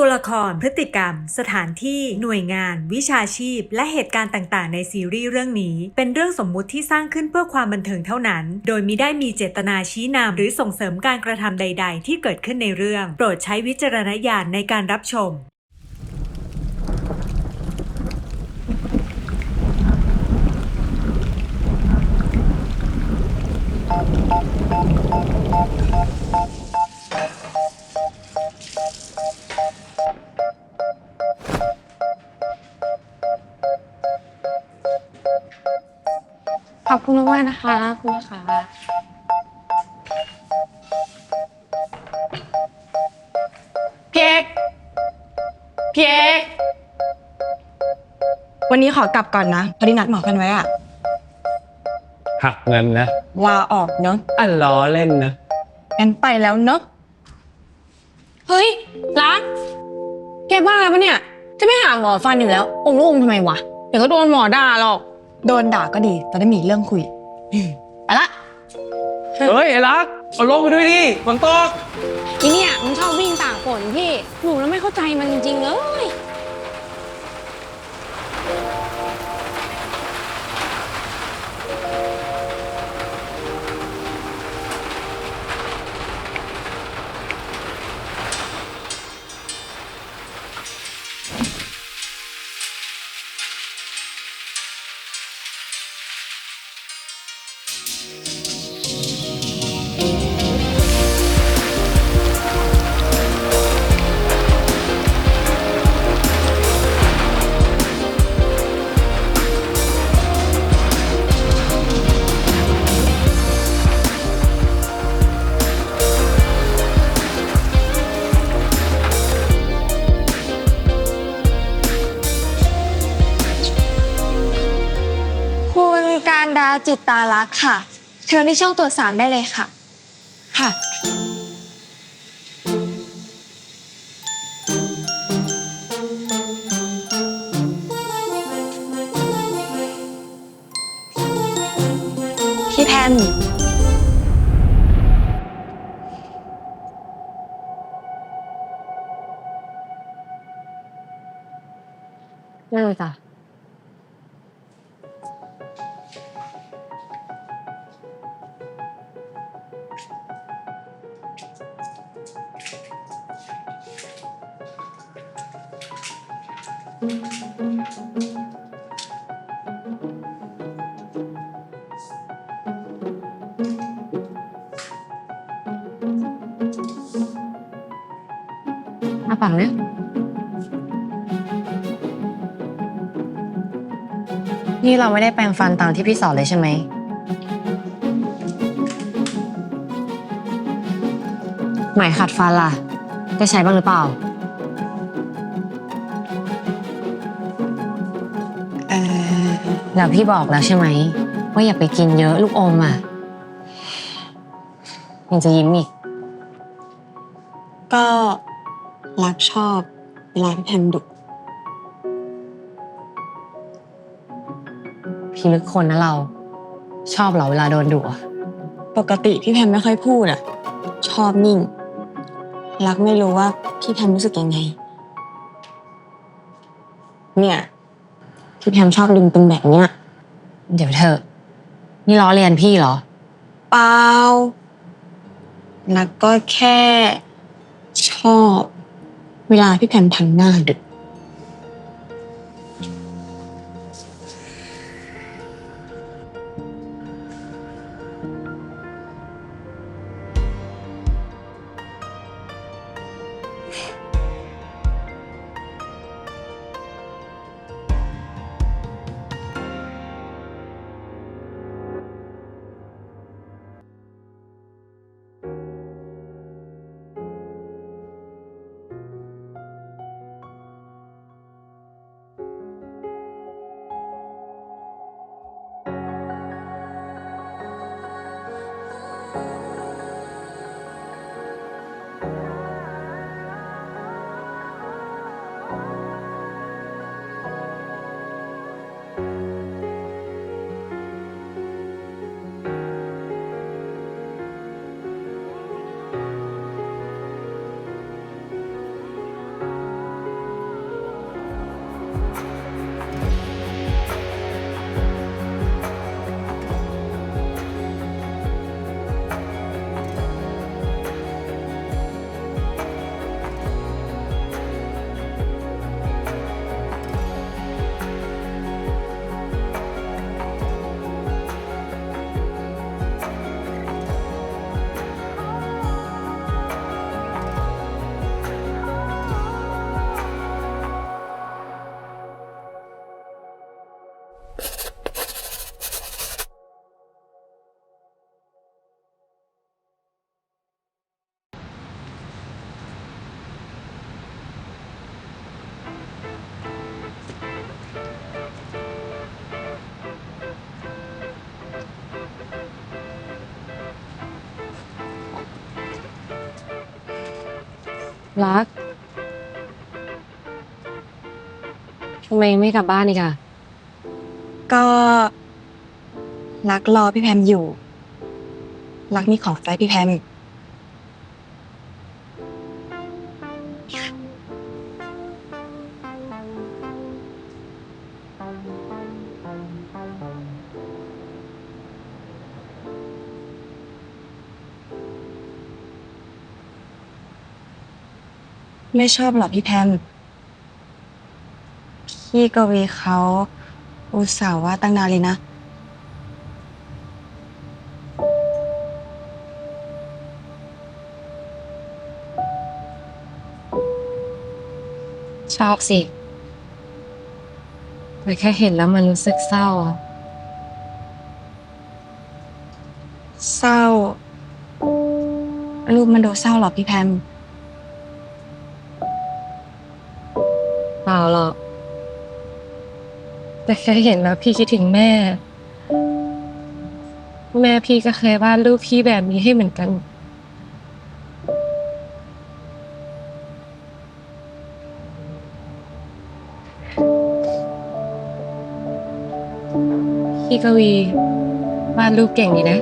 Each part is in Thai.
ตัวละครพฤติกรรม สถานที่หน่วยงาน วิชาชีพ และเหตุการณ์ต่างๆ ในซีรีส์เรื่องนี้ เป็นเรื่องสมมุติที่สร้างขึ้นเพื่อความบันเทิงเท่านั้น โดยมิได้มีเจตนาชี้นำหรือส่งเสริมการกระทำใด ๆ ที่เกิดขึ้นในเรื่อง โปรดใช้วิจารณญาณในการรับชม ขอบคุณมากๆนะคะ คุณลูกค้าพี่เอกพี่เอกวันนี้ขอกลับก่อนนะพอดีนัดหมอกันไว้อะหักเงินนะลาออกเนาะอันล้อเล่นนะงั้นไปแล้วเนาะเฮ้ยรักแกบ้าปะเนี่ย จะไม่หาหมอฟันอยู่แล้วองค์ลูกอมทำไมวะ เดี๋ยวก็โดนหมอด่าหรอก โดนด่าก็ดีจะได้มีเรื่องคุยไปละเฮ้ยไอ้รักเอาลงไปด้วยดิฝนตกอีเนี่ยมันชอบวิ่งตากฝนพี่หนูแล้วไม่เข้าใจมันจริงๆเลยารดาจิตตาลักษณ์ค่ะ เชิญที่ช่องตรวจสามได้เลยค่ะ ค่ะ พี่แพมนั่งเลยจ้ะ อาปากเนี่ยนี่เราไม่ได้แปรงฟันตามที่พี่สอนเลยใช่ไหม ไหมขัดฟันล่ะ ได้ใช้บ้างหรือเปล่า เอ่อแล้วพี่บอกแล้วใช่ไหม ว่าอย่าไปกินเยอะลูกอมอะยังจะยิ้มอีก ก็ รักชอบเวลาพี่แพมดุพี่ลึกคนนะเรา ชอบเหรอเวลาโดนดุอะปกติพี่แพมไม่ค่อยพูดอะ ชอบนิ่ง รักไม่รู้ว่าพี่แพมรู้สึกยังไง เนี่ย พี่แพมชอบดึงเป็นแบบเนี้ย เดี๋ยวเธอะ นี่ล้อเรียนพี่เหรอ เปล่ารักก็แค่ชอบ เวลาพี่แพมทำหน้าดึก รักทำไมไม่กลับบ้านอีกอะก็รักรอพี่แพมอยู่ รักมีของใจพี่แพม ไม่ชอบหรอพี่แพมพี่กวีเขาอุตส่าห์ว่าตั้งนานเลยนะ ชอบสิ แต่แค่เห็นแล้วมันรู้สึกเศร้าอะเศร้า รูปมันดูเศร้าหรอพี่แพม ปล่าหรอก แต่แค่เห็นแล้วพี่คิดถึงแม่ แม่พี่ก็เคยวาดรูปพี่แบบนี้ให้เหมือนกัน พี่กวีวาดรูปเก่งดีนะ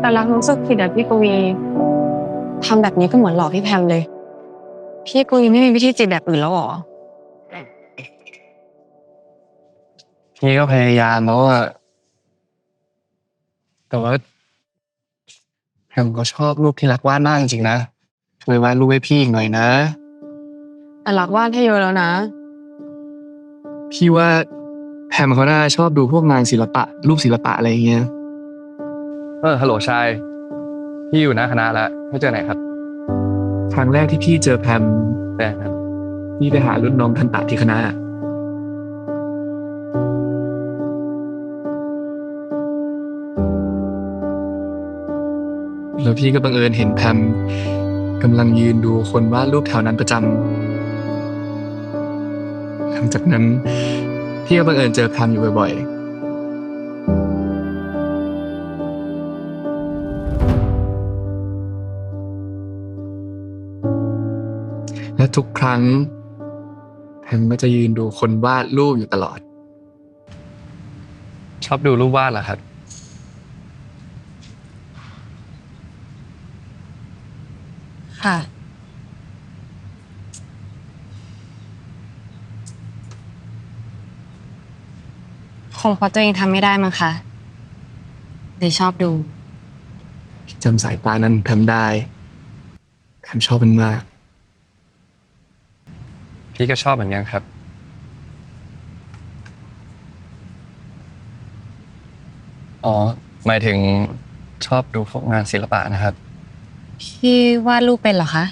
แต่รักรู้สึกผิดอะพี่กวีทำแบบนี้ก็เหมือนหลอกพี่แพมเลย พี่กวีไม่มีวิธีจีบแบบอื่นแล้วหรอ พี่ก็พยายามแล้วอะแต่ว่าแฮมก็ชอบรูปที่รักวาดมากจริงๆนะช่วยวาดรูปให้พี่อีกหน่อยนะ แต่รักวาดให้เยอะแล้วนะ พี่ว่าแพมเขาน่าชอบดูพวกงานศิลปะ รูปศิลปะอะไรอย่างเงี้ย เออฮัลโหลชาย พี่อยู่หน้าคณะแล้วให้เจอไหนครับค รั้งแรกที่พี่เจอแพมได้ครับพี่ไปหารุ่นน้องทันตะที่คณะแล้วพี่ก็บังเอิญเห็นแพมกำลังยืนดูคนวาดรูปแถวนั้นประจำหลังจากนั้นพี่ก็บังเอิญเจอแพมอยู่บ่อยๆ และทุกครั้งแพมก็จะยืนดูคนวาดรูปอยู่ตลอด ชอบดูรูปวาดเหรอครับ ค่ะ คงเพราะตัวเองทำไม่ได้มั้งคะเลยชอบดู จำสายตานั้นแพมได้แพมชอบมันมาก พี่ก็ชอบเหมือนกันครับ อ๋อ หมายถึงชอบดูพวกงานศิลปะนะครับ พี่วาดรูปเป็นเหรอคะ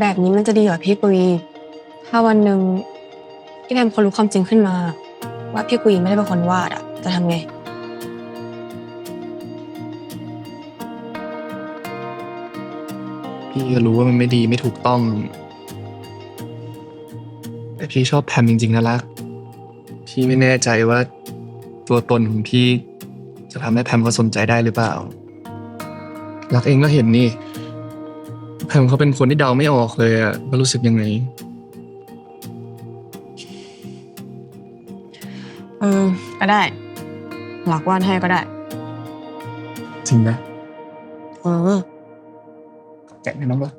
แบบนี้มันจะดีกว่าพี่กุย ถ้าวันหนึ่งพี่แพมคนรู้ความจริงขึ้นมา ว่าพี่กุยไม่ได้เป็นคนวาดอะจะทำไง พี่ก็รู้ว่ามันไม่ดีไม่ถูกต้อง แต่พี่ชอบแพมจริงๆนะรัก พี่ไม่แน่ใจว่า ตัวตนของพี่จะทำให้แพมเขาสนใจได้หรือเปล่า รักเองก็เห็นนี่ แพมเขาเป็นคนที่เดาไม่ออกเลยอะว่ารู้สึกยังไง เออ ก็ได้ หลักวาดให้ก็ได้ จริงนะ เออ แกะในน้องปะ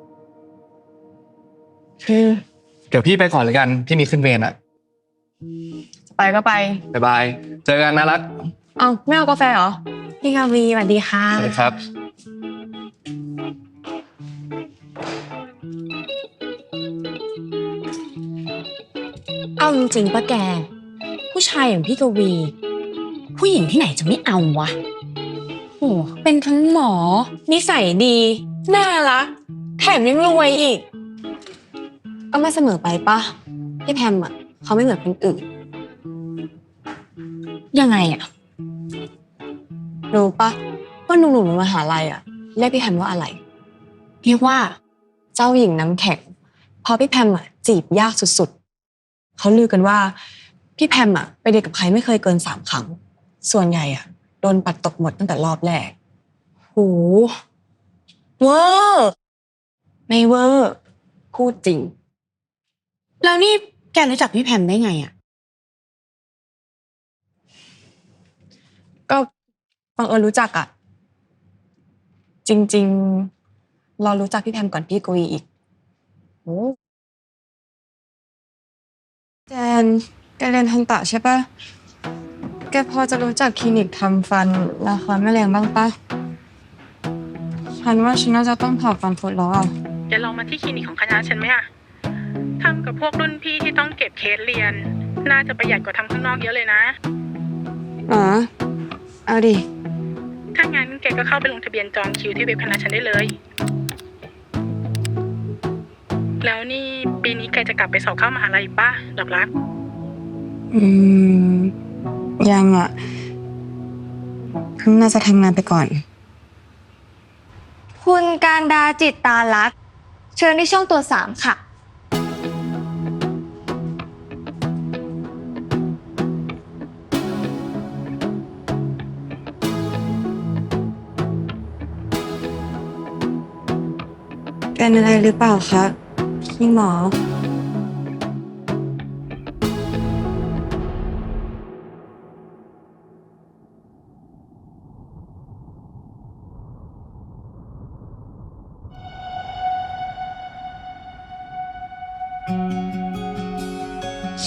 เดี๋ยวพี่ไปก่อนเลยกัน พี่มีขึ้นเวรอะจะไปก็ไปบ๊ายบาย เจอกันนะรัก เอาไม่เอากาแฟเหรอ พี่กาวีสวัสดีค่ะสวัสดีครับ เอาจริงๆป้าแก ผู้ชายอย่างพี่กวี ผู้หญิงที่ไหนจะไม่เอาวะโอ้เป็นทั้งหมอ นิสัยดี น่ารัก แถมยังรวยอีก ก็ไม่เสมอไปปะพี่แพมอะเขาไม่เหมือนคนอื่น ยังไงอะรู้ปะว่าหนุ่มๆในมหาลัยอะเรียกพี่แพมว่าอะไร เรียกว่า เจ้าหญิงน้ำแข็งเพอพี่แพมอะจีบยากสุดๆ เขาลือกันว่า พี่แพมอะไปเดทกับใครไม่เคยเกินสามครั้ง ส่วนใหญ่อะโดนปัดตกหมดตั้งแต่รอบแรกโห เวอร์ไม่เวอร์พูดจริง แล้วนี่แกรู้จักพี่แพมได้ไงอะ ก็บังเอิญรู้จักอะจริง ๆ เรารู้จักพี่แพมก่อนพี่กวีอีกโอ้แจนแกเรียนทันตะใช่ปะแกพอจะรู้จักคลินิกทำฟันราคาไม่แรงบ้างปะ ฉันว่าฉันน่าจะต้องถอดฟันฟุดแล้วอะแกลองมาที่คลินิกของคณะฉันไหมอะทำกับพวกรุ่นพี่ที่ต้องเก็บเคสเรียน น่าจะประหยัดกว่าทำข้างนอกเยอะเลยนะ อ๋อ เอาดิ ถ้างั้นแกก็เข้าไปลงทะเบียนจองคิวที่เว็บคณะฉันได้เลย แล้วนี่ปีนี้แกจะกลับไปสอบเข้ามหาลัยอีกป่ะดอกรัก อืม ยังอะน่าจะทำงานไปก่อน คุณการดาจิตตาลักษณ์เชิญที่ช่องตัวสามค่ะ เป็นอะไรหรือเปล่าคะพี่หมอ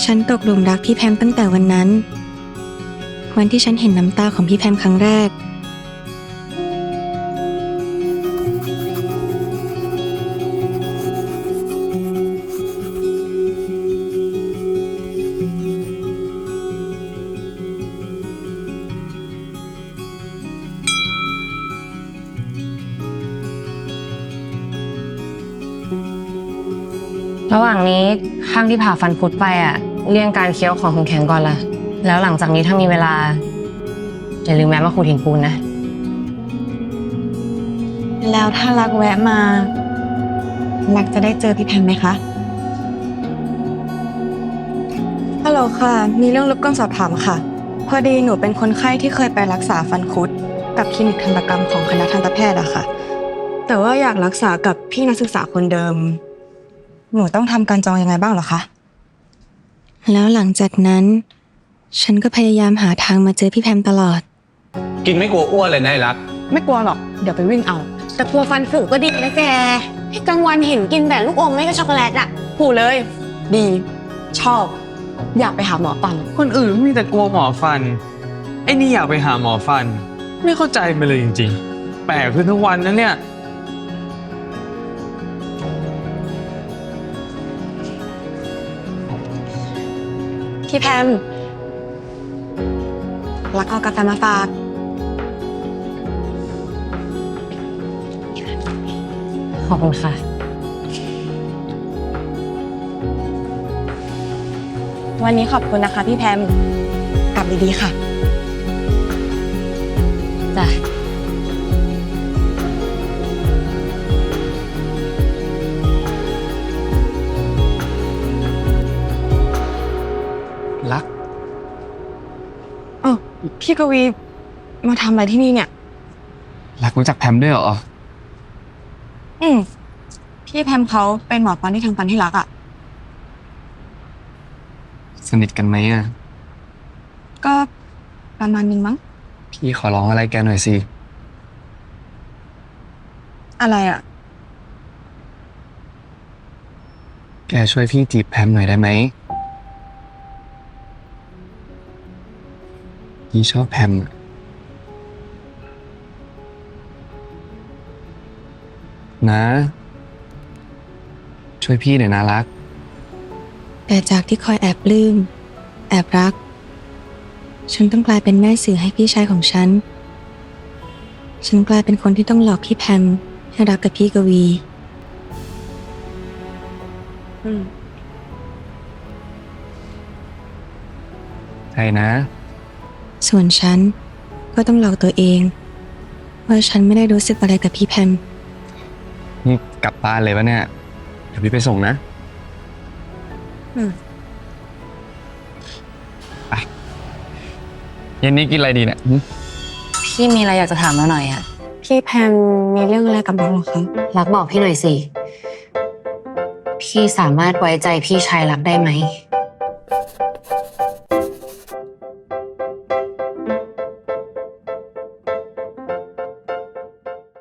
ฉันตกหลุมรักพี่แพมตั้งแต่วันนั้น วันที่ฉันเห็นน้ำตาของพี่แพมครั้งแรก ระหว่างนี้ข้างที่ผ่าฟันคุดไปอะ เลี่ยงการเคี้ยวของแข็งๆก่อนละแล้วหลังจากนี้ถ้ามีเวลาอย่าลืมแวะมาขูดหินปูนนะ แล้วถ้ารักแวะมา รักจะได้เจอพี่แพมไหมคะ ฮัลโหลค่ะ มีเรื่องรบกวนสอบถามค่ะ พอดีหนูเป็นคนไข้ที่เคยไปรักษาฟันคุด กับคลินิกทันตกรรมของคณะทันตแพทย์อะค่ะ แต่ว่าอยากรักษากับพี่นักศึกษาคนเดิม หนูต้องทำการจองยังไงบ้างเหรอคะ แล้วหลังจากนั้น ฉันก็พยายามหาทางมาเจอพี่แพมตลอด กินไม่กลัวอ้วนเลยนะไอ้รัก ไม่กลัวหรอก เดี๋ยวไปวิ่งเอา แต่กลัวฟันผุก็ดีนะแกให้กลางวันเห็นกินแต่ลูกอมไม่ก็ช็อกโกแลตอะผุเลย ดี ชอบ อยากไปหาหมอฟัน คนอื่นมีแต่กลัวหมอฟัน ไอ้นี่อยากไปหาหมอฟัน ไม่เข้าใจมันเลยจริงๆ แปลกขึ้นทุกวันนะเนี่ย พี่แพมรักเอากาแฟมาฝาก ขอบคุณค่ะ วันนี้ขอบคุณนะคะพี่แพม กลับดีๆค่ะ จ้ะ พี่กวีมาทำอะไรที่นี่เนี่ย รักรู้จักแพมด้วยเหรอ อืมพี่แพมเขาเป็นหมอฟันที่ทำฟันที่รักอะ่ะ สนิทกันไหมอะ ก็ประมาณนึงมั้ง พี่ขอร้องอะไรแกหน่อยสิ อะไรอะ่ะ แกช่วยพี่จีบแพมหน่อยได้ไหม พี่ชอบแพมอะนะ ช่วยพี่หน่อยนะรัก แต่จากที่คอยแอบปลื้มแอบรัก ฉันต้องกลายเป็นแม่สื่อให้พี่ชายของฉัน ฉันกลายเป็นคนที่ต้องหลอกพี่แพมให้รักกับพี่กวี อืม ใช่นะ ส่วนฉันก็ต้องหลอกตัวเอง ว่าฉันไม่ได้รู้สึกอะไรกับพี่แพมนี่กลับบ้านเลยปะเนี่ย เดี๋ยวพี่ไปส่งนะอืมไปเย็นนี้กินอะไรดีเนี่ยหึพี่มีอะไรอยากจะถามเราหน่อยอะพี่แพมมีเรื่องอะไรกับรักเหรอคะรักบอกพี่หน่อยสิ พี่สามารถไว้ใจพี่ชายรักได้ไหม